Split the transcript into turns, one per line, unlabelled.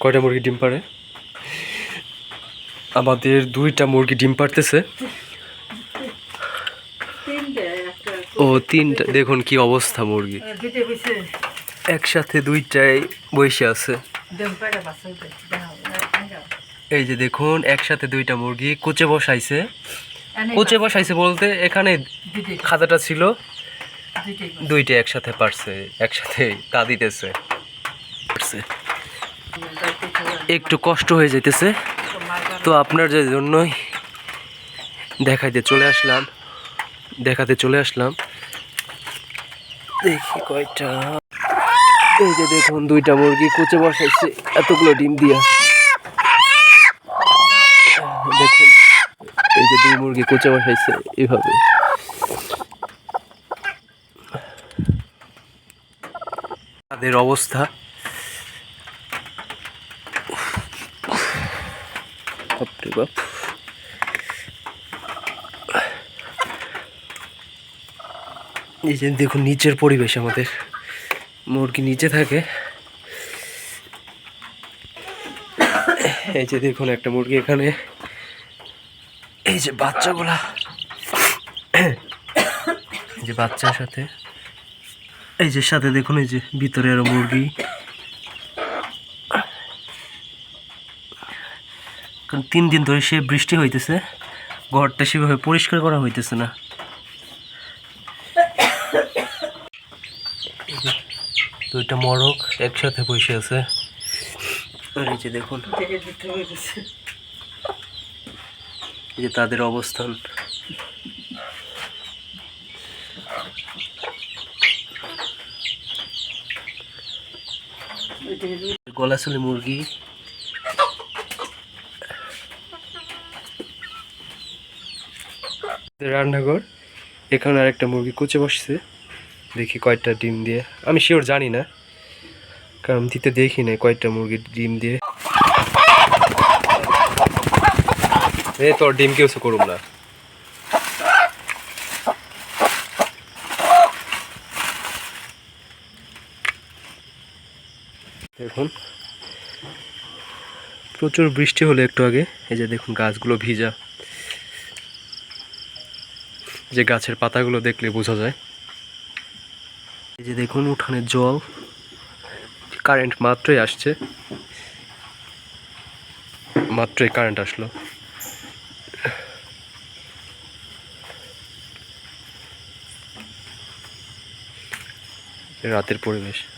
কয়টা মুরগি ডিম পারে আমাদের দুইটা মুরগি ডিম পারতেছে ও তিনটা দেখুন কি অবস্থা মুরগি। একসাথে দুইটাই বসে আছে। এই যে দেখুন একসাথে দুইটা মুরগি। কুচে বসাইছে। কুচে বসাইছে বলতে এখানে খাতাটা ছিল। দুইটা একসাথে পারছে, একসাথে একটু কষ্ট হয়ে যাইতেছে। তো আপনার যে জন্যই দেখাইতে চলে আসলাম, দেখাতে চলে আসলাম। দেখি কয়টা। এই যে দেখুন, দুইটা মুরগি কুচে বসাইছে, এতগুলো ডিম দিয়া। দেখুন, এই যে দুই মুরগি কুচে বসাইছে, এইভাবে। তাদের অবস্থা। বাপরে বাপ। এই যে দেখুন নিচের পরিবেশ আমাদের। মুরগি নিচে থাকে। এই যে দেখুন একটা মুরগি এখানে। এই যে বাচ্চাগুলা। এই যে বাচ্চার সাথে। এই যে সাথে দেখুন, এই যে ভিতরে আরও মুরগি তিন দিন ধরে সে বৃষ্টি হইতেছে, ঘরটা সেভাবে পরিষ্কার করা হইতেছে না। দুইটা মরক একসাথে বসে আছে। আর এই যে দেখুন, এই যে তাদের অবস্থান। গলাচুলি মুরগি। রান্নাঘর, এখানে আরেকটা মুরগি কুচে বসছে। দেখি কয়টা ডিম দিয়ে। আমি শিওর জানি না, কারণ দিতে দেখি না কয়টা মুরগি ডিম দিয়ে। এ, তোর ডিম কেউ করুম না। দেখুন। প্রচুর বৃষ্টি হলো একটু আগে। এই যে দেখুন, গাছগুলো ভিজা। যে গাছের পাতাগুলো দেখলে বোঝা যায়। এই যে দেখুন, উঠানের জল। কারেন্ট মাত্রই আসছে। মাত্রই কারেন্ট আসলো। রাতের পরিবেশ।